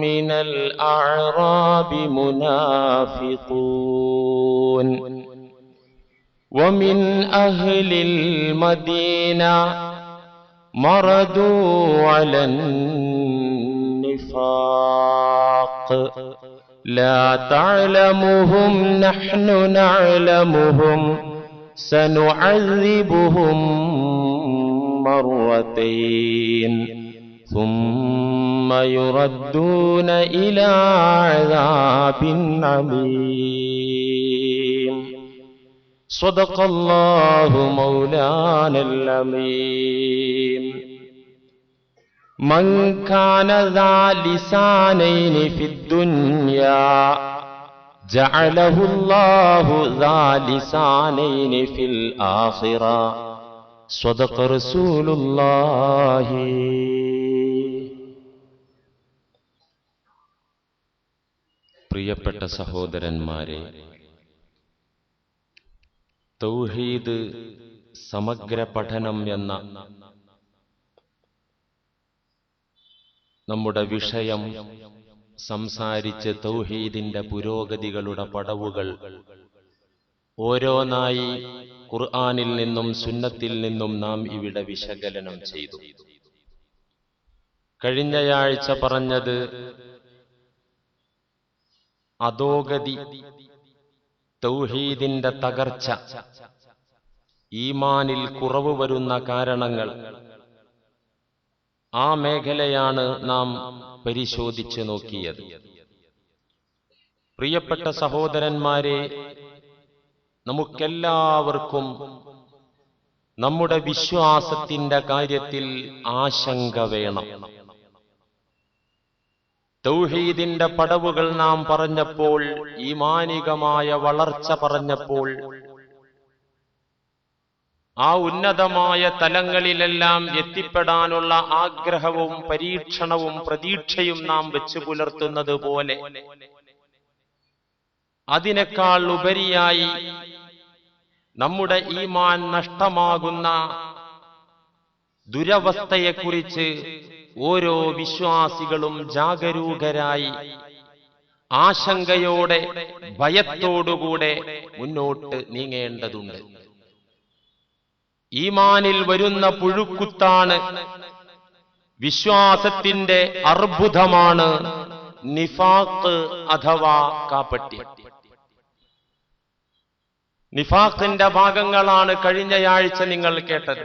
من الأعراب منافقون. ومن أهل المدينة مردوا على النفاق. لا تعلمهم نحن نعلمهم سنعذبهم مرتين. ثم يردون إلى عذاب عظيم صدق الله مولانا العظيم من كان ذا لسانين في الدنيا جعله الله ذا لسانين في الآخرة. صدق رسول الله. പ്രിയപ്പെട്ട സഹോദരന്മാരെ തൗഹീദ് സമഗ്ര പഠനം എന്ന നമ്മുടെ വിഷയം സംസാരിച്ച് തൗഹീദിന്റെ പുരോഗതികളുടെ പടവുകൾ ഓരോന്നായി ഖുർആാനിൽ നിന്നും സുന്നത്തിൽ നിന്നും നാം ഇവിടെ വിശകലനം ചെയ്തു. കഴിഞ്ഞയാഴ്ച പറഞ്ഞത് അധോഗതി തൗഹീദിന്റെ തകർച്ച ഈമാനിൽ കുറവ് വരുന്ന കാരണങ്ങൾ. ആ മേഖലയാണ് നാം പരിശോധിച്ച് നോക്കിയത്. പ്രിയപ്പെട്ട സഹോദരന്മാരെ നമുക്കെല്ലാവർക്കും നമ്മുടെ വിശ്വാസത്തിന്റെ കാര്യത്തിൽ ആശങ്ക വേണം. തൗഹീദിന്റെ പടവുകൾ നാം പറഞ്ഞപ്പോൾ ഈമാനികമായ വളർച്ച പറഞ്ഞപ്പോൾ ആ ഉന്നതമായ തലങ്ങളിലെല്ലാം എത്തിപ്പെടാനുള്ള ആഗ്രഹവും പരീക്ഷണവും പ്രതീക്ഷയും നാം വെച്ചു പുലർത്തുന്നത് പോലെ. അതിനേക്കാൾ ഉപരിയായി നമ്മുടെ ഈമാൻ നഷ്ടമാകുന്ന ദുരവസ്ഥയെക്കുറിച്ച് ഓരോ വിശ്വാസികളും ജാഗരൂകരായി ആശങ്കയോടെ ഭയത്തോടുകൂടെ മുന്നോട്ട് നീങ്ങേണ്ടതുണ്ട്. ഈമാനിൽ വരുന്ന പുഴുക്കുത്താണ് വിശ്വാസത്തിന്റെ അർബുദമാണ് നിഫാക്ക് അഥവാ കാപ്പട്ടി നിഫാഖിന്റെ ഭാഗങ്ങളാണ് കഴിഞ്ഞയാഴ്ച നിങ്ങൾ കേട്ടത്.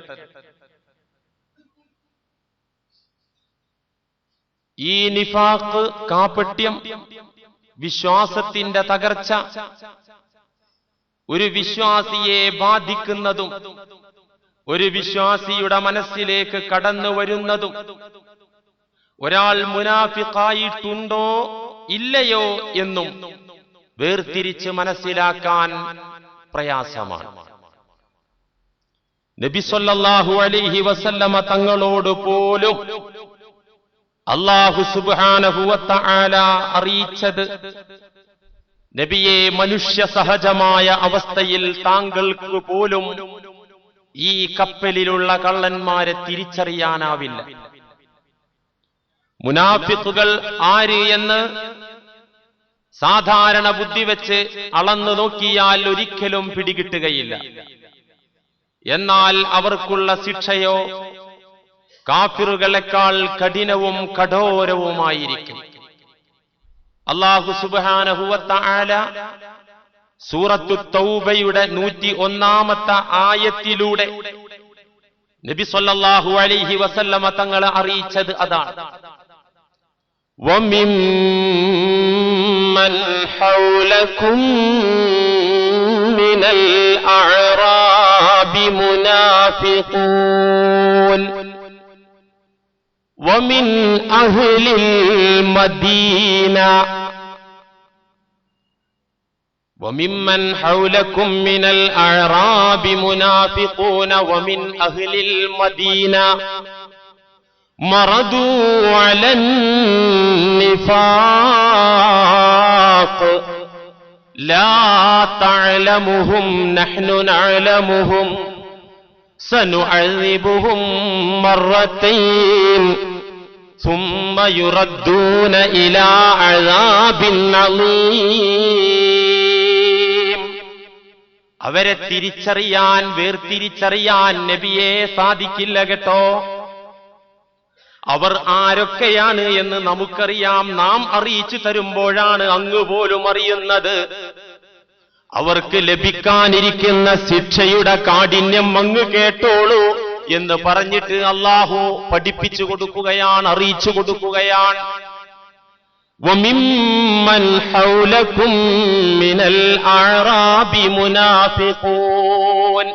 ഈ നിഫാഖ് കാപ്പട്യം വിശ്വാസത്തിന്റെ തകർച്ച ഒരു വിശ്വാസിയെ ബാധിക്കുന്നതും ഒരു വിശ്വാസിയുടെ മനസ്സിലേക്ക് കടന്നു വരുന്നതും ഒരാൾ മുനാഫിക്കായിട്ടുണ്ടോ ഇല്ലയോ എന്നും വേർതിരിച്ച് മനസ്സിലാക്കാൻ പ്രയാസമാണ്. നബി സല്ലല്ലാഹു അലൈഹി വസല്ലമ തങ്ങളോട് പോലും അള്ളാഹു സുബാനഹുവത്ത ആല അറിയിച്ചത് നബിയെ മനുഷ്യ സഹജമായ അവസ്ഥയിൽ താങ്കൾക്ക് പോലും ഈ കപ്പലിലുള്ള കള്ളന്മാരെ തിരിച്ചറിയാനാവില്ല. മുനാഫിക്കുകൾ ആര് എന്ന് സാധാരണ ബുദ്ധി വെച്ച് അളന്നു നോക്കിയാൽ ഒരിക്കലും പിടികിട്ടുകയില്ല. എന്നാൽ അവർക്കുള്ള ശിക്ഷയോ കാഫിറുകളെക്കാൾ കഠിനവും കഠോരവുമായിരിക്കും അള്ളാഹു സുബാനഹുവത്ത ആല സൂറത്തു തൗബയുടെ നൂറ്റി ഒന്നാമത്തെ ആയത്തിലൂടെ നബി സല്ലല്ലാഹു അലൈഹി വസല്ലമ തങ്ങളെ അറിയിച്ചത് അതാണ് وممن حولكم من الأعراب منافقون ومن أهل المدينة. وممن حولكم من الأعراب منافقون ومن أهل المدينة. مردوا على النفاق. لا تعلمهم نحن نعلمهم. سنعذبهم مرتين. സുമ്മയുറദ്ദൂന ഇലാ അവരെ തിരിച്ചറിയാൻ വേർതിരിച്ചറിയാൻ നബിയെ സാധിക്കില്ല കേട്ടോ. അവർ ആരൊക്കെയാണ് എന്ന് നമുക്കറിയാം. നാം അറിയിച്ചു തരുമ്പോഴാണ് അങ്ങ് പോലും അറിയുന്നത്. അവർക്ക് ലഭിക്കാനിരിക്കുന്ന ശിക്ഷയുടെ കാഠിന്യം അങ്ങ് കേട്ടോളൂ. എന്ന് പറഞ്ഞിട്ട് അള്ളാഹു പഠിപ്പിച്ചു കൊടുക്കുകയാണ് അറിയിച്ചു കൊടുക്കുകയാണ് وممن حولكم من الأعراب منافقون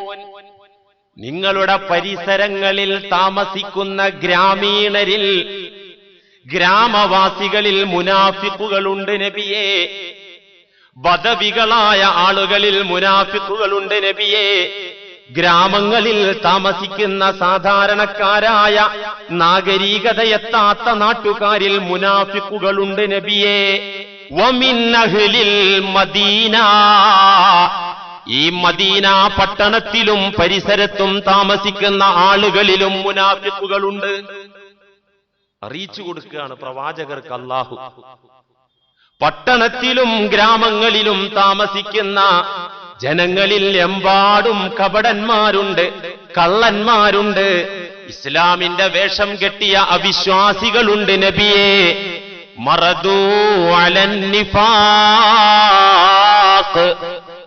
നിങ്ങളുടെ പരിസരങ്ങളിൽ താമസിക്കുന്ന ഗ്രാമീണരിൽ ഗ്രാമവാസികളിൽ മുനാഫിക്കുകളുണ്ട് നബിയെ ബദവികളായ ആളുകളിൽ മുനാഫിക്കുകളുണ്ട് നബിയെ ഗ്രാമങ്ങളിൽ താമസിക്കുന്ന സാധാരണക്കാരായ നാഗരീകതയെത്താത്ത നാട്ടുകാരിൽ മുനാഫിക്കുകളുണ്ട് നബിയെ. വമിന്നഹ്ലിൽ മദീന. ഈ മദീന പട്ടണത്തിലും പരിസരത്തും താമസിക്കുന്ന ആളുകളിലും മുനാഫിക്കുകളുണ്ട്. അറിയിച്ചു കൊടുക്കുകയാണ് പ്രവാചകർക്ക് അല്ലാഹു. പട്ടണത്തിലും ഗ്രാമങ്ങളിലും താമസിക്കുന്ന ജനങ്ങളിൽ എമ്പാടും കപടന്മാരുണ്ട് കള്ളന്മാരുണ്ട്. ഇസ്ലാമിന്റെ വേഷം കെട്ടിയ അവിശ്വാസികളുണ്ട് നബിയെ. മറദൂ അലന്നിഫാഖ്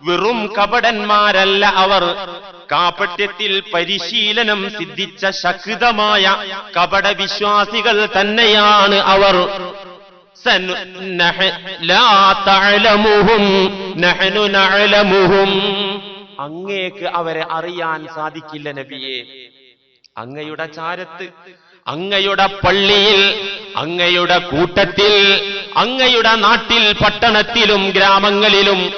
വെറും കപടന്മാരല്ല അവർ. കാപട്യത്തിൽ പരിശീലനം സിദ്ധിച്ച ശക്തമായ കപട വിശ്വാസികൾ തന്നെയാണ് അവർ. അങ്ങേക്ക് അവരെ അറിയാൻ സാധിക്കില്ല നബിയെ. അങ്ങയുടെ ചാരത്ത് അങ്ങയുടെ പള്ളിയിൽ അങ്ങയുടെ കൂട്ടത്തിൽ അങ്ങയുടെ നാട്ടിൽ പട്ടണത്തിലും ഗ്രാമങ്ങളിലും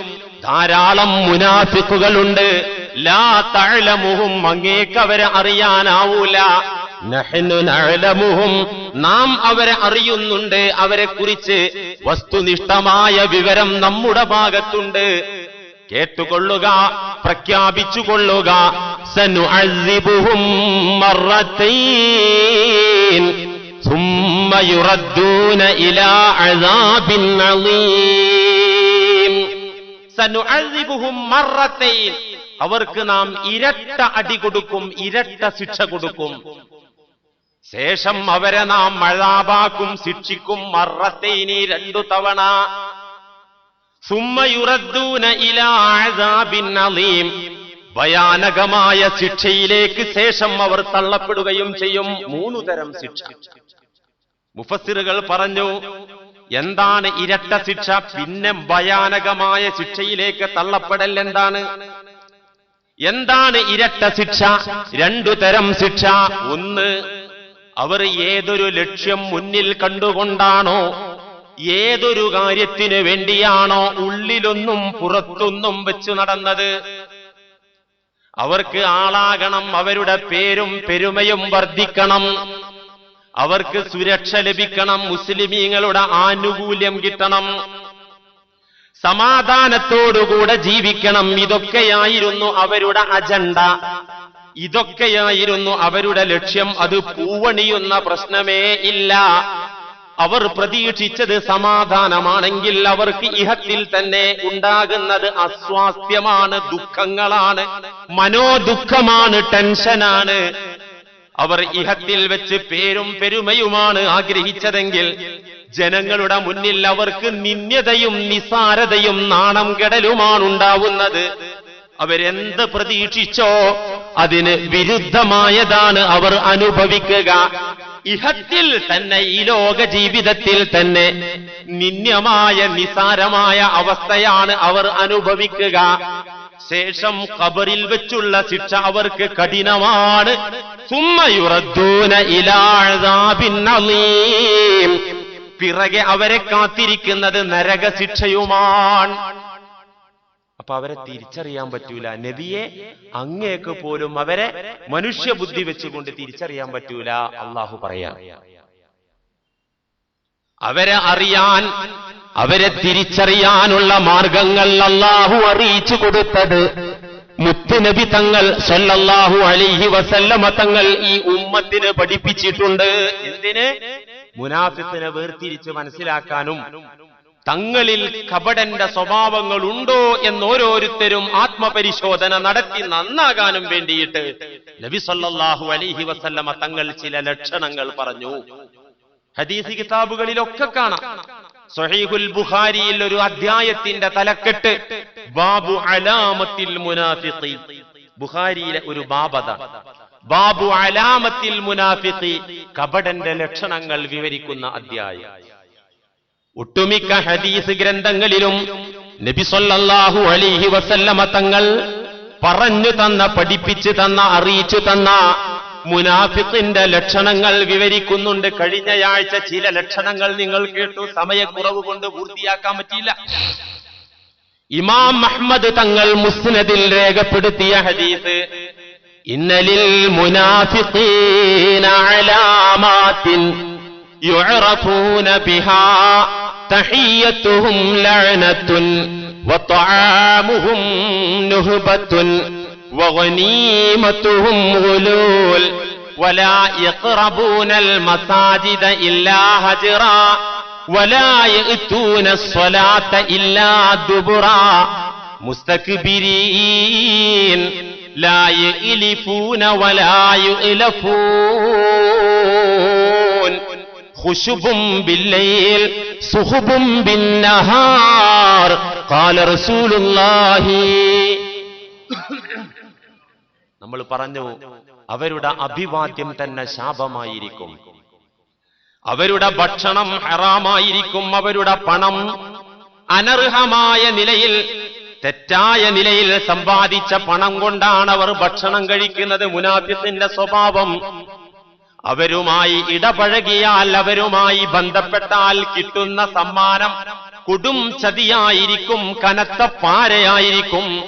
ധാരാളം മുനാഫിക്കുകളുണ്ട്. ലാ തഴലമുഹും അങ്ങേക്ക് അവരെ അറിയാനാവൂല. നഅലമുഹും നാം അവരെ അറിയുന്നുണ്ട് അവരെ കുറിച്ച് വസ്തുനിഷ്ഠമായ വിവരം നമ്മുടെ ഭാഗത്തുണ്ട് കേട്ടുകൊള്ളുക പ്രഖ്യാപിച്ചുകൊള്ളുക സനുഅസിബുഹും മറത്തൈൻ ثم يردون إلى عذاب عظيم സനുഅസിബുഹും മറത്തൈൻ അവർക്ക് നാം ഇരട്ട അടി കൊടുക്കും ഇരട്ട ശിക്ഷ കൊടുക്കും ശേഷം അവരെ നാം മഴാബാക്കും ശിക്ഷിക്കും മറത്തേനി രണ്ടു തവണ. സുമ്മയുറദ്ദൂന ഇലാ അസാബിൻ അലീം. ഭയാനകമായ ശിക്ഷയിലേക്ക് ശേഷം അവർ തള്ളപ്പെടുകയും ചെയ്യും. മൂന്നു തരം ശിക്ഷ. മുഫസിറുകൾ പറഞ്ഞു എന്താണ് ഇരട്ട ശിക്ഷ? പിന്നെ ഭയാനകമായ ശിക്ഷയിലേക്ക് തള്ളപ്പെടൽ എന്താണ്? എന്താണ് ഇരട്ട ശിക്ഷ? രണ്ടു തരം ശിക്ഷ. ഒന്ന് അവർ ഏതൊരു ലക്ഷ്യം മുന്നിൽ കണ്ടുകൊണ്ടാണോ ഏതൊരു കാര്യത്തിനു വേണ്ടിയാണോ ഉള്ളിലൊന്നും പുറത്തൊന്നും വെച്ചു നടന്നത്. അവർക്ക് ആളാകണം അവരുടെ പേരും പെരുമയും വർദ്ധിക്കണം. അവർക്ക് സുരക്ഷ ലഭിക്കണം മുസ്ലിമീങ്ങളുടെ ആനുകൂല്യം കിട്ടണം. സമാധാനത്തോടുകൂടെ ജീവിക്കണം ഇതൊക്കെയായിരുന്നു അവരുടെ അജണ്ട. ഇതൊക്കെയായിരുന്നു അവരുടെ ലക്ഷ്യം. അത് പൂവണിയുന്ന പ്രശ്നമേ ഇല്ല. അവർ പ്രതീക്ഷിച്ചത് സമാധാനമാണെങ്കിൽ അവർക്ക് ഇഹത്തിൽ തന്നെ ഉണ്ടാകുന്നത് അസ്വാസ്ഥ്യമാണ് ദുഃഖങ്ങളാണ് മനോദുഃഖമാണ് ടെൻഷനാണ്. അവർ ഇഹത്തിൽ വെച്ച് പേരും പെരുമയുമാണ് ആഗ്രഹിച്ചതെങ്കിൽ ജനങ്ങളുടെ മുന്നിൽ അവർക്ക് നിന്യതയും നിസാരതയും നാണം കെടലുമാണ് ഉണ്ടാവുന്നത്. അവരെന്ത് പ്രതീക്ഷിച്ചോ അതിന് വിരുദ്ധമായതാണ് അവർ അനുഭവിക്കുക. ഇഹത്തിൽ തന്നെ ഈ ലോക ജീവിതത്തിൽ തന്നെ നിന്യമായ നിസാരമായ അവസ്ഥയാണ് അവർ അനുഭവിക്കുക. ശേഷം കബറിൽ വെച്ചുള്ള ശിക്ഷ അവർക്ക് കഠിനമാണ്. സുമ്മയുറദ്ദൂന ഇലാ അസാബിൻ അലീം. പിറകെ അവരെ കാത്തിരിക്കുന്നത് നരകശിക്ഷയുമാണ്. അപ്പൊ അവരെ തിരിച്ചറിയാൻ പറ്റൂല. നബിയെ അങ്ങേക്ക് പോലും അവരെ മനുഷ്യ ബുദ്ധി വെച്ചുകൊണ്ട് തിരിച്ചറിയാൻ പറ്റൂല. അള്ളാഹു പറയാ. അവരെ അറിയാൻ അവരെ തിരിച്ചറിയാനുള്ള മാർഗങ്ങൾ അള്ളാഹു അറിയിച്ചു കൊടുത്തത്. മുത്തുനബി തങ്ങൾ സല്ലല്ലാഹു അലൈഹി വസല്ലമ തങ്ങൾ ഈ ഉമ്മത്തിന് പഠിപ്പിച്ചിട്ടുണ്ട്. എന്തിന്? മുനാഫിത്തിനെ വേർതിരിച്ച് മനസ്സിലാക്കാനും തങ്ങളിൽ കപടന്റെ സ്വഭാവങ്ങൾ ഉണ്ടോ എന്ന് ഓരോരുത്തരും ആത്മപരിശോധന നടത്തി നന്നാകാനും വേണ്ടിയിട്ട് നബി സല്ലല്ലാഹു അലൈഹി വസല്ലമ തങ്ങൾ ചില ലക്ഷണങ്ങൾ പറഞ്ഞു. ഹദീസി കിതാബുകളിലൊക്കെ കാണാം. സൊഹീഹുൽ ബുഖാരിയിൽ ഒരു അധ്യായത്തിന്റെ തലക്കെട്ട് ബാബു അലാമത്തിൽ മുനാഫിഖി. ബുഖാരിയിലെ ഒരു ബാബത ബാബു അലാമത്തിൽ മുനാഫിഖി. കപടന്റെ ലക്ഷണങ്ങൾ വിവരിക്കുന്ന അധ്യായം. ഒട്ടുമിക്ക ഹദീസ് ഗ്രന്ഥങ്ങളിലും നബി അലിഹി വസല്ലമ തങ്ങൾ പറഞ്ഞു തന്ന പഠിപ്പിച്ചു തന്ന അറിയിച്ചു തന്ന മുനാഫിത്തിന്റെ ലക്ഷണങ്ങൾ വിവരിക്കുന്നുണ്ട്. കഴിഞ്ഞയാഴ്ച ചില ലക്ഷണങ്ങൾ നിങ്ങൾ കേട്ടു. സമയക്കുറവ് കൊണ്ട് പൂർത്തിയാക്കാൻ പറ്റിയില്ല. ഇമാം അഹമ്മദ് തങ്ങൾ മുസ്നദിൽ രേഖപ്പെടുത്തിയ ഹദീസ് ഇന്നലിൽ മുനാഫിഖീന യുഅറഫൂന ബിഹാ تحيتهم لعنة وطعامهم نهبة وغنيمتهم غلول. ولا يقربون المساجد إلا هجرا. ولا يأتون الصلاة إلا دبرا. مستكبرين لا يئلفون ولا يؤلفون خشب بالليل صخب بالنهار قال رسول الله നമ്മൾ പറഞ്ഞു അവരുടെ അഭിവാദ്യം തന്നെ ശാപമായിരിക്കും അവരുടെ ഭക്ഷണം ഹറാമായിരിക്കും അവരുടെ പണം അനർഹമായ നിലയിൽ തെറ്റായ നിലയിൽ സമ്പാദിച്ച പണം കൊണ്ടാണ് അവർ ഭക്ഷണം കഴിക്കുന്നത് മുനാഫിത്തിന്റെ സ്വഭാവം അവരുമായി ഇടപഴകിയാൽ അവരുമായി ബന്ധപ്പെട്ടാൽ കിട്ടുന്ന സമ്മാനം കൊടും ചതിയായിരിക്കും കനത്ത പാരയായിരിക്കും.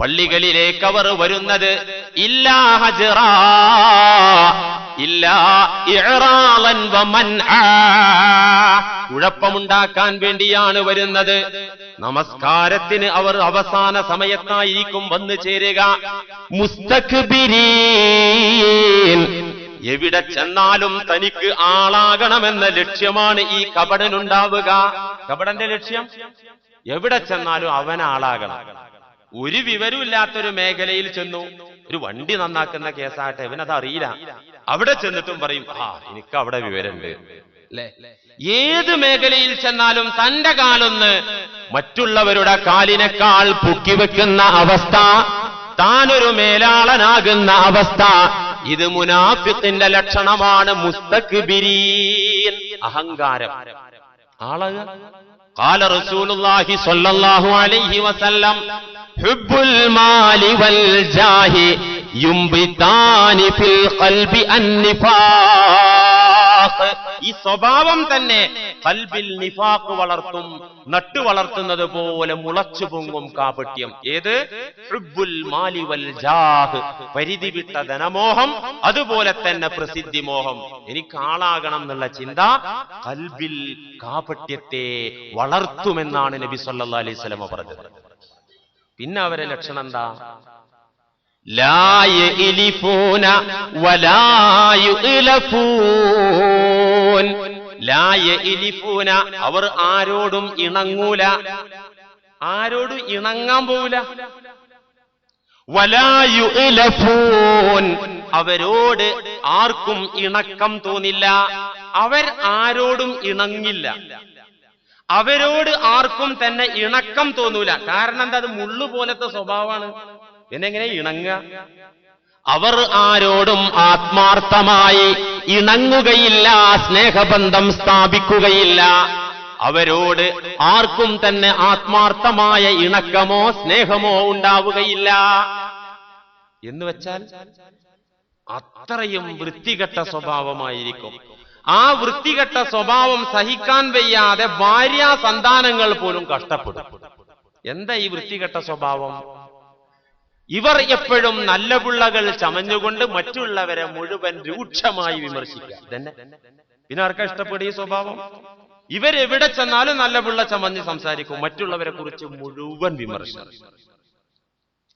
പള്ളികളിലേക്ക് അവർ വരുന്നത് ഇല്ലാ ഹജറാ ഇല്ലാ. കുഴപ്പമുണ്ടാക്കാൻ വേണ്ടിയാണ് വരുന്നത്. നമസ്കാരത്തിന് അവർ അവസാന സമയത്തായിരിക്കും വന്നു ചേരുക. മുസ്തക്ബിരീൻ എവിടെ ചെന്നാലും തനിക്ക് ആളാകണമെന്ന ലക്ഷ്യമാണ് ഈ കപടനുണ്ടാവുക. കപടന്റെ ലക്ഷ്യം? എവിടെ ചെന്നാലും അവൻ ആളാകണം ഒരു വിവരമില്ലാത്തൊരു മേഖലയിൽ ചെന്നു ഒരു വണ്ടി നന്നാക്കുന്ന കേസാട്ടെ ഇവനത് അറിയില്ല. അവിടെ ചെന്നിട്ടും പറയും ആ എനിക്ക് അവിടെ വിവരമുണ്ട്. അല്ലേ ഏത് മേഖലയിൽ ചെന്നാലും തന്റെ കാലൊന്ന് മറ്റുള്ളവരുടെ കാലിനേക്കാൾ പൊക്കിവെക്കുന്ന അവസ്ഥ താനൊരു മേലാളനാകുന്ന അവസ്ഥ ഇത് മുനാഫിത്തിന്റെ ലക്ഷണമാണ് മുസ്തക്ബിരീൻ അഹങ്കാരം ആളക قال رسول الله صلى الله عليه وسلم حب المال والجاه ഈ സ്വഭാവം തന്നെ കൽബിൽ നിഫാക്ക് വളർത്തും നട്ടു വളർത്തുന്നത് പോലെ മുളച്ചു പൊങ്ങും കാപട്യം. ഏത്? ഹുബുൽ ജാഹ്. പരിധി വിട്ട ധനമോഹം അതുപോലെ തന്നെ പ്രസിദ്ധി മോഹം. എനിക്ക് ആളാകണം എന്നുള്ള ചിന്ത കൽബിൽ കാപട്യത്തെ വളർത്തുമെന്നാണ് നബി സല്ലാ അലൈഹി സ്വലമ പറഞ്ഞത്. പിന്നെ അവരെ ലക്ഷണം എന്താ? അവർ ആരോടും ഇണങ്ങൂല. ആരോടും ഇണങ്ങാൻ പോവില്ല വലാ ഇലഫൂൻ അവരോട് ആർക്കും ഇണക്കം തോന്നില്ല. അവർ ആരോടും ഇണങ്ങില്ല. അവരോട് ആർക്കും തന്നെ ഇണക്കം തോന്നൂല. കാരണം എന്താ? അത് മുള്ളു പോലത്തെ സ്വഭാവമാണ്. എന്നെങ്ങനെ ഇണങ്ങുക? അവർ ആരോടും ആത്മാർത്ഥമായി ഇണങ്ങുകയില്ല സ്നേഹബന്ധം സ്ഥാപിക്കുകയില്ല. അവരോട് ആർക്കും തന്നെ ആത്മാർത്ഥമായ ഇണക്കമോ സ്നേഹമോ ഉണ്ടാവുകയില്ല. എന്ന് വെച്ചാൽ അത്രയും വൃത്തികെട്ട സ്വഭാവമായിരിക്കും. ആ വൃത്തികെട്ട സ്വഭാവം സഹിക്കാൻ വയ്യാതെ ഭാര്യ സന്താനങ്ങൾ പോലും കഷ്ടപ്പെടും. എന്താ ഈ വൃത്തികെട്ട സ്വഭാവം? ഇവർ എപ്പോഴും നല്ല പിള്ളകൾ ചമഞ്ഞുകൊണ്ട് മറ്റുള്ളവരെ മുഴുവൻ രൂക്ഷമായി വിമർശിക്കുക. ഇതന്നെ. പിന്നെ ആർക്കാ ഇഷ്ടപ്പെടുക ഈ സ്വഭാവം? ഇവരെവിടെ ചെന്നാലും നല്ല പിള്ള ചമഞ്ഞ് സംസാരിക്കും. മറ്റുള്ളവരെ കുറിച്ച് മുഴുവൻ വിമർശനം.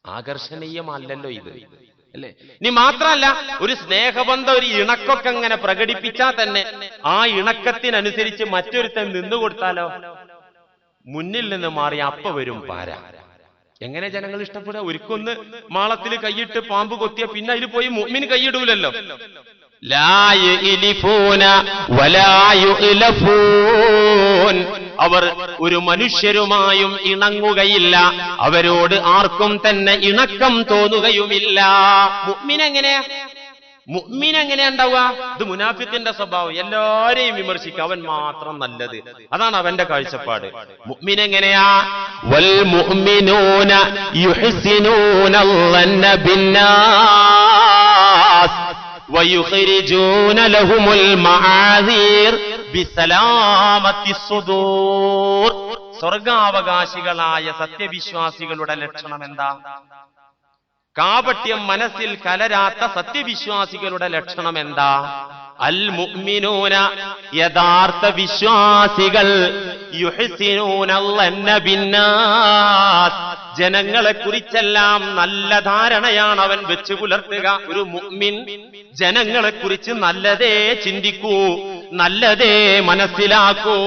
ആകർഷണീയമല്ലല്ലോ ഇത്. അല്ലേ? ഇനി മാത്രമല്ല ഒരു സ്നേഹബന്ധം ഒരു ഇണക്കൊക്കെ അങ്ങനെ പ്രകടിപ്പിച്ചാൽ തന്നെ ആ ഇണക്കത്തിനനുസരിച്ച് മറ്റൊരുത്തൻ നിന്നുകൊടുത്താലോ മുന്നിൽ നിന്ന് മാറി അപ്പ വരും പാര. എങ്ങനെ ജനങ്ങൾ ഇഷ്ടപ്പെടുക? ഒരുക്കൊന്ന് മാളത്തിൽ കൈയിട്ട് പാമ്പ് കൊത്തിയ പിന്നെ അതിൽ പോയി മുമ്മിന് കൈയിടൂലല്ലോ. അവർ ഒരു മനുഷ്യരുമായും ഇണങ്ങുകയില്ല. അവരോട് ആർക്കും തന്നെ ഇണക്കം തോന്നുകയുമില്ല. മുഅ്മിൻ എങ്ങനെയാ മുഅ്മിൻ എങ്ങനെ ഉണ്ടാവുക? ഇത് മുനാഫിത്തിന്റെ സ്വഭാവം. എല്ലാരെയും വിമർശിക്കുക. അവൻ മാത്രം നല്ലത്. അതാണ് അവന്റെ കാഴ്ചപ്പാട്. മുഅ്മിൻ എങ്ങനെയാ വൽ മുഅ്മിനൂന യുഹ്സിനൂന അള്ളന്ന ബിന്നാസ് വയുഖ്രിജൂന ലഹുമുൽ മആസീർ ബിസലാമത്തി സുദൂർ. സ്വർഗാവകാശികളായ സത്യവിശ്വാസികളുടെ ലക്ഷണം എന്താ? കാപട്യം മനസ്സിൽ കലരാത്ത സത്യവിശ്വാസികളുടെ ലക്ഷണം എന്താ? അൽ മുഅ്മിനൂന യഥാർത്ഥ വിശ്വാസികൾ ജനങ്ങളെ കുറിച്ചെല്ലാം നല്ല ധാരണയാണ് അവൻ വെച്ചു പുലർത്തുക. ഒരു മുഅ്മിൻ ജനങ്ങളെ കുറിച്ച് നല്ലതേ ചിന്തിക്കൂ നല്ലതേ മനസ്സിലാക്കൂ.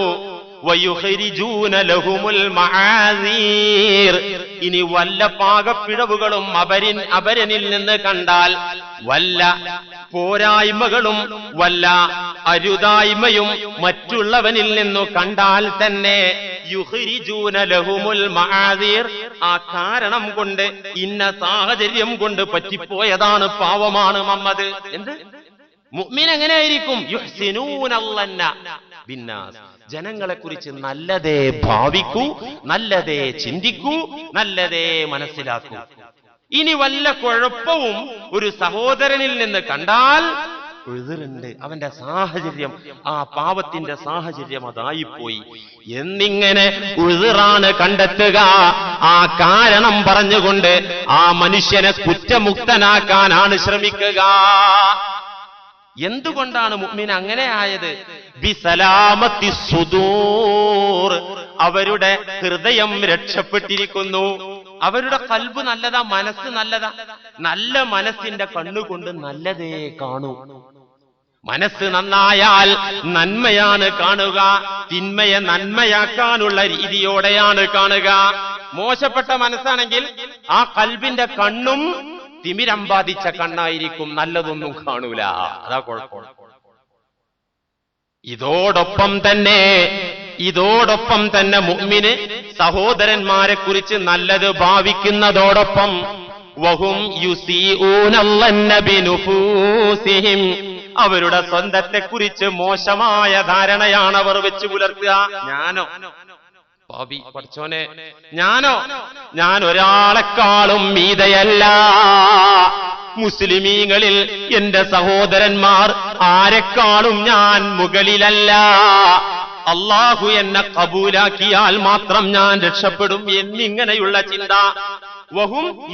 ഇനി വല്ല പാകപ്പിഴവുകളും അപരിൻ അപരനിൽ നിന്ന് കണ്ടാൽ വല്ല പോരായ്മകളും വല്ല അരുതായ്മയും മറ്റുള്ളവനിൽ നിന്നു കണ്ടാൽ തന്നെ ആ കാരണം കൊണ്ട് ഇന്ന സാഹചര്യം കൊണ്ട് പറ്റിപ്പോയതാണ് പാവമാണ് മമ്മദ് എന്ത്? മുഅ്മിൻ എങ്ങനെയായിരിക്കും? ബിന്നാസ്. ജനങ്ങളെ കുറിച്ച് നല്ലതേ ഭാവിക്കൂ നല്ലതേ ചിന്തിക്കൂ നല്ലതേ മനസ്സിലാക്കൂ. ഇനി വല്ല കുഴപ്പവും ഒരു സഹോദരനിൽ നിന്ന് കണ്ടാൽ എഴുതുന്നുണ്ട് അവന്റെ സാഹചര്യം ആ പാവത്തിന്റെ സാഹചര്യം അതായിപ്പോയി. എന്നിങ്ങനെ ഉഴുതിറാണ് കണ്ടെത്തുക. ആ കാരണം പറഞ്ഞുകൊണ്ട് ആ മനുഷ്യനെ കുറ്റമുക്തനാക്കാനാണ് ശ്രമിക്കുക. എന്തുകൊണ്ടാണ് മുഅ്മിൻ അങ്ങനെ ആയത്? ബിസലാമത്തി സുദൂർ. അവരുടെ ഹൃദയം രക്ഷപ്പെട്ടിരിക്കുന്നു. അവരുടെ കൽബ് നല്ലതാ മനസ്സ് നല്ലതാ. നല്ല മനസ്സിന്റെ കണ്ണുകൊണ്ട് നല്ലതേ കാണൂ. മനസ്സ് നന്നായാൽ നന്മയാണ് കാണുക. തിന്മയെ നന്മയാക്കാനുള്ള രീതിയോടെയാണ് കാണുക. മോശപ്പെട്ട മനസ്സാണെങ്കിൽ ആ കൽബിന്റെ കണ്ണും തിമിരം ബാധിച്ച കണ്ണായിരിക്കും നല്ലതൊന്നും കാണൂല. അതാ കുഴപ്പം. ഇതോടൊപ്പം തന്നെ ഇതോടൊപ്പം തന്നെ മുമ്മിന് സഹോദരന്മാരെ കുറിച്ച് നല്ലത് ഭാവിക്കുന്നതോടൊപ്പം വഹും ബിനുഫൂസിഹിം അവരുടെ സ്വന്തത്തെ കുറിച്ച് മോശമായ ധാരണയാണ് അവർ വെച്ച് പുലർത്തുക. ഞാനോ? പാപി പഠിച്ചോനെ. ഞാനോ? ഞാൻ ഒരാളെക്കാളും മീതയല്ല. മുസ്ലിമീങ്ങളിൽ എന്റെ സഹോദരന്മാർ ആരെക്കാളും ഞാൻ മുകളിലല്ല. അള്ളാഹു എന്നെ കബൂലാക്കിയാൽ മാത്രം ഞാൻ രക്ഷപ്പെടും എന്നിങ്ങനെയുള്ള ചിന്ത. വഹും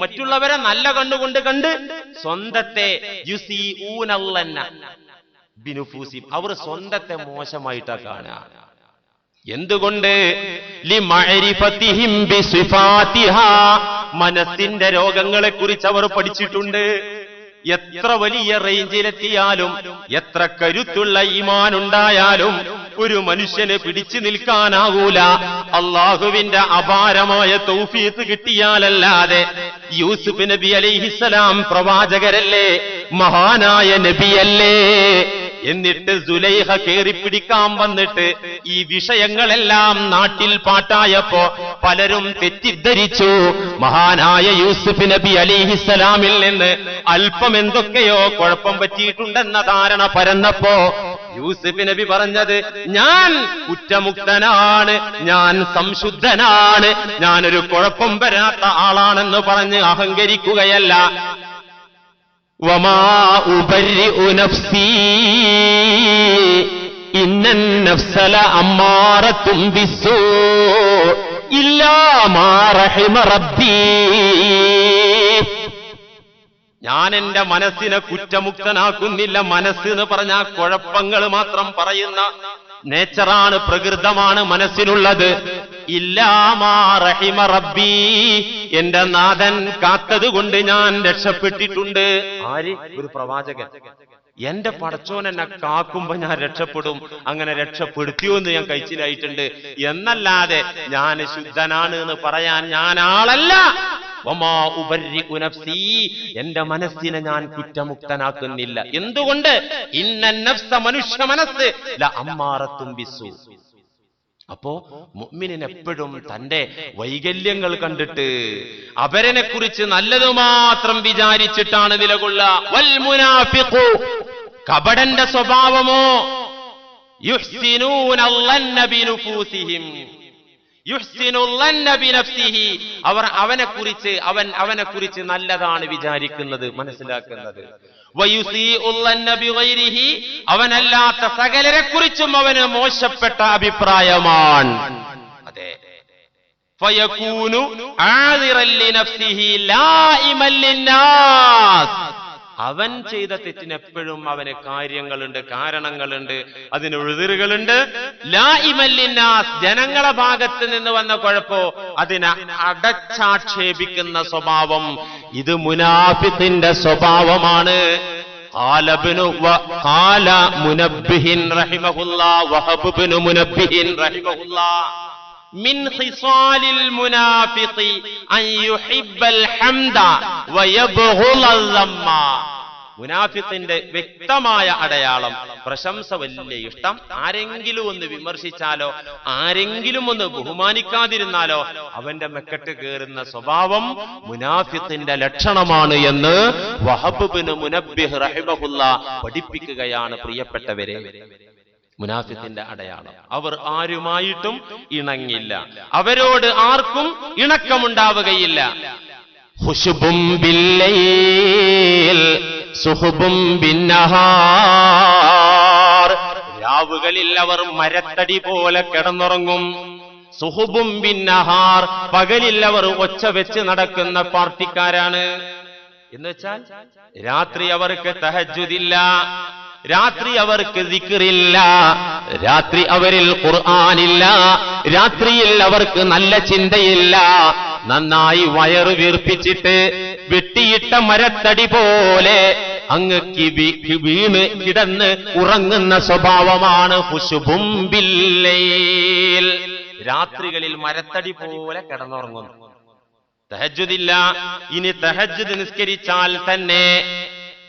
മറ്റുള്ളവരെ നല്ല കണ്ടുകൊണ്ട് കണ്ട് സ്വന്തത്തെ അവർ സ്വന്തത്തെ മോശമായിട്ടാ കാണുക. എന്തുകൊണ്ട്? മനസ്സിന്റെ രോഗങ്ങളെ കുറിച്ച് അവർ പഠിച്ചിട്ടുണ്ട്. എത്ര വലിയ റേഞ്ചിലെത്തിയാലും എത്ര കരുത്തുള്ള ഈമാൻ ഉണ്ടായാലും ഒരു മനുഷ്യന് പിടിച്ചു നിൽക്കാനാകൂല അള്ളാഹുവിന്റെ അപാരമായ തൗഫീത്ത് കിട്ടിയാലല്ലാതെ യൂസുഫ് നബി അലൈഹിസലാം പ്രവാചകരല്ലേ? മഹാനായ നബിയല്ലേ? എന്നിട്ട് സുലൈഹ കേറിപ്പിടിക്കാൻ വന്നിട്ട് ഈ വിഷയങ്ങളെല്ലാം നാട്ടിൽ പാട്ടായപ്പോ പലരും തെറ്റിദ്ധരിച്ചു. മഹാനായ യൂസുഫ് നബി അലിഹിസലാമിൽ നിന്ന് അല്പം എന്തൊക്കെയോ കുഴപ്പം പറ്റിയിട്ടുണ്ടെന്ന ധാരണ പരന്നപ്പോ യൂസുഫ് നബി പറഞ്ഞത് ഞാൻ കുറ്റമുക്തനാണ് ഞാൻ സംശുദ്ധനാണ് ഞാനൊരു കുഴപ്പം വരാത്ത ആളാണെന്ന് പറഞ്ഞ് അഹങ്കരിക്കുകയല്ല. ഞാൻ എന്റെ മനസ്സിനെ കുറ്റമുക്തനാക്കുന്നില്ല. മനസ്സ് എന്ന് പറഞ്ഞാൽ കുഴപ്പങ്ങൾ മാത്രം പറയുന്ന നേച്ചറാണ് പ്രകൃതമാണ് മനസ്സിനുള്ളത്. ഇല്ലാമാ റഹിമ എന്റെ നാഥൻ കാത്തതുകൊണ്ട് ഞാൻ രക്ഷപ്പെട്ടിട്ടുണ്ട്. ആര്? ഒരു പ്രവാചകൻ. എന്റെ പടച്ചോൻ എന്നെ കാക്കുമ്പോ ഞാൻ രക്ഷപ്പെടും. അങ്ങനെ രക്ഷപ്പെടുത്തിയോ എന്ന് ഞാൻ കഴിച്ചിലായിട്ടുണ്ട് എന്നല്ലാതെ ഞാൻ ശുദ്ധനാണ് എന്ന് പറയാൻ ഞാൻ ആളല്ല. എന്റെ മനസ്സിനെ ഞാൻ കുറ്റമുക്തനാക്കുന്നില്ല. എന്തുകൊണ്ട്? ഇന്ന നഫ്സ മനുഷ്യ മനസ്സ്. അമ്മാറത്തും ബിസു അപ്പോ മുഅ്മിനിന് എപ്പോഴും തന്റെ വൈകല്യങ്ങൾ കണ്ടിട്ട് അവരനെ കുറിച്ച് നല്ലത് മാത്രം വിചാരിച്ചിട്ടാണ് നിലകൊള്ള വൽ മുനാഫിഖു. കപടന്റെ സ്വഭാവമോ? യുഹ്സിനൂന യുഹ്സിനുള്ളന്ന ബിനഫ്സിഹി. അവർ അവനെ കുറിച്ച് അവൻ അവനെ കുറിച്ച് നല്ലതാണ് വിചാരിക്കുന്നത് മനസ്സിലാക്കുന്നത്. അവനല്ലാത്ത സകലരെ കുറിച്ചും അവന് മോശപ്പെട്ട അഭിപ്രായമാണ് അതെ ഫയകൂനു ആദിറല്ലി നഫ്സിഹി ലായിമൻ ലിന്നാസ്. അവൻ ചെയ്ത തെറ്റിന് എപ്പോഴും അവന് കാര്യങ്ങളുണ്ട് കാരണങ്ങളുണ്ട് അതിന് എഴുതിറുകളുണ്ട് ലായിമല്ലിന്നാസ് ജനങ്ങളെ ഭാഗത്ത് നിന്ന് വന്ന കുഴപ്പോ അതിനെ അടച്ചാക്ഷേപിക്കുന്ന സ്വഭാവം ഇത് മുനാഫിത്തിന്റെ സ്വഭാവമാണ് قال ابن و- قال منبه رحمه الله وهب بن منبه رحمه الله من خصال المنافق أن يحب الحمد ويبغض الذم മുനാഫിത്തിന്റെ വ്യക്തമായ അടയാളം പ്രശംസ വലിയ ഇഷ്ടം ആരെങ്കിലും ഒന്ന് വിമർശിച്ചാലോ ആരെങ്കിലും ഒന്ന് ബഹുമാനിക്കാതിരുന്നാലോ അവന്റെ മെക്കെട്ട് കയറുന്ന സ്വഭാവം മുനാഫിത്തിന്റെ ലക്ഷണമാണ് എന്ന് വഹബുബിന് മുനബിഹ് റഹിമഹുല്ല പഠിപ്പിക്കുകയാണ് പ്രിയപ്പെട്ടവരെ മുനാഫിത്തിന്റെ അടയാളം. അവർ ആരുമായിട്ടും ഇണങ്ങില്ല. അവരോട് ആർക്കും ഇണക്കമുണ്ടാവുകയില്ല. ബില്ലയിൽ സുഹുബും ബിന്നഹാർ. രാവുകളിൽ അവർ മരത്തടി പോലെ കിടന്നുറങ്ങും. സുഹുബും ബിന്നഹാർ പകലിൽ അവർ ഒച്ച വെച്ച് നടക്കുന്ന പാർട്ടിക്കാരാണ്. എന്ന് വെച്ചാൽ രാത്രി അവർക്ക് തഹജുദില്ല രാത്രി അവർക്ക് ദിക്റില്ല. രാത്രി അവരിൽ ഖുർആാനില്ല. രാത്രിയിൽ അവർക്ക് നല്ല ചിന്തയില്ല. നന്നായി വയറ് വീർപ്പിച്ചിട്ട് വെട്ടിയിട്ട മരത്തടി പോലെ അങ്ങ് കിവി- വീണ് കിടന്ന് ഉറങ്ങുന്ന സ്വഭാവമാണ് രാത്രികളിൽ മരത്തടി പോലെ കിടന്നുറങ്ങുന്നു. തഹജുദില്ല ഇനി തഹജുദ് നിസ്കരിച്ചാൽ തന്നെ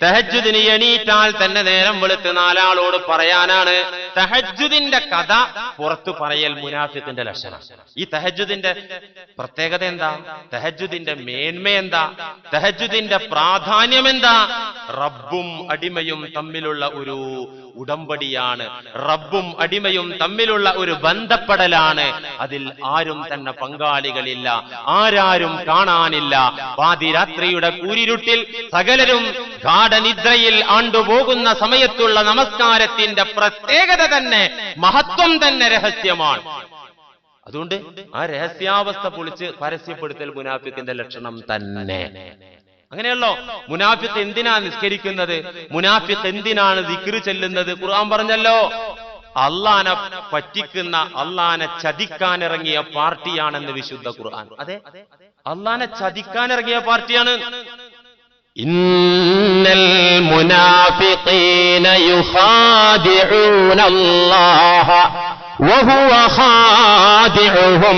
തഹജുദിന് എണീറ്റാൽ തന്നെ നേരം വെളുത്ത് നാലാളോട് പറയാനാണ്. തഹജുദിന്റെ കഥ പുറത്തു പറയൽ മുനാഫിത്തിന്റെ ലക്ഷണം. ഈ തഹജുദിന്റെ പ്രത്യേകത എന്താ? തഹജുദിന്റെ മേന്മ എന്താ? തഹജുദിന്റെ പ്രാധാന്യം എന്താ? റബ്ബും അടിമയും തമ്മിലുള്ള ഒരു ഉടമ്പടിയാണ്. റബ്ബും അടിമയും തമ്മിലുള്ള ഒരു ബന്ധപ്പെടലാണ്. അതിൽ ആരും തന്നെ പങ്കാളികളില്ല. ആരാരും കാണാനില്ല. പാതിരാത്രിയുടെ കൂരിരുട്ടിൽ സകലരും ഗാഠനിദ്രയിൽ ആണ്ടുപോകുന്ന സമയത്തുള്ള നമസ്കാരത്തിന്റെ പ്രത്യേകത തന്നെ മഹത്വം തന്നെ രഹസ്യമാണ്. അതുകൊണ്ട് ആ രഹസ്യാവസ്ഥ പൊളിച്ച് പരസ്യപ്പെടുത്തൽ മുനാഫിക്കിന്റെ ലക്ഷണം തന്നെ. അങ്ങനെയല്ലോ. മുനാഫിത്ത് എന്തിനാ നിസ്കരിക്കുന്നത്? മുനാഫിത്ത് എന്തിനാണ് ദിക്റ് ചെല്ലുന്നത്? ഖുർആൻ പറഞ്ഞല്ലോ. അള്ളാനെ പറ്റിക്കുന്ന അള്ളാനെ ചതിക്കാനിറങ്ങിയ പാർട്ടിയാണെന്ന് വിശുദ്ധ ഖുർആൻ. അതെ? അള്ളാനെ ചതിക്കാനിറങ്ങിയ പാർട്ടിയാണ്. ഇന്നൽ മുനാഫിഖീന യുഖാദിഊന അല്ലാഹ വഹുവ ഖാദിഉഹും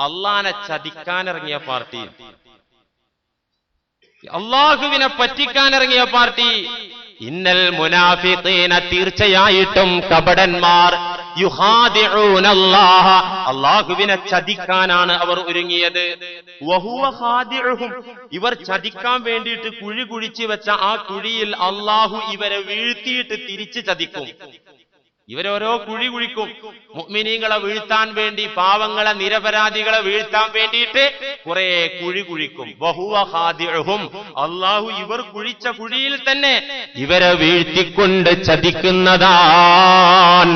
അള്ളാനെ ചതിക്കാനിറങ്ങിയ പാർട്ടി. അള്ളാഹുവിനെ പറ്റിക്കാനിറങ്ങിയ പാർട്ടി. ഇന്നൽ മുനാഫിഖീന തീർച്ചയായിട്ടും കപടന്മാർ അള്ളാഹുവിനെ ചതിക്കാനാണ് അവർ ഒരുങ്ങിയത്. ഇവർ ചതിക്കാൻ വേണ്ടിയിട്ട് കുഴി കുഴിച്ചു വെച്ച ആ കുഴിയിൽ അള്ളാഹു ഇവരെ വീഴ്ത്തിയിട്ട് തിരിച്ച് ചതിക്കും. ഇവരോരോ കുഴി കുഴിക്കും. മുഅ്മിനീങ്ങളെ വീഴ്ത്താൻ വേണ്ടി പാവങ്ങളെ നിരപരാധികളെ വീഴ്ത്താൻ വേണ്ടിയിട്ട് കുറെ കുഴി കുഴിക്കും. ബഹുവഹാദിഴും അള്ളാഹു ഇവർ കുഴിച്ച കുഴിയിൽ തന്നെ ഇവരെ വീഴ്ത്തിക്കൊണ്ട് ചതിക്കുന്നതാൻ.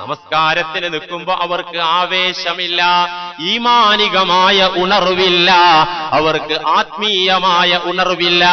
നമസ്കാരത്തിന് നിൽക്കുമ്പോ അവർക്ക് ആവേശമില്ല ഈമാനികമായ ഉണർവില്ല അവർക്ക് ആത്മീയമായ ഉണർവില്ല.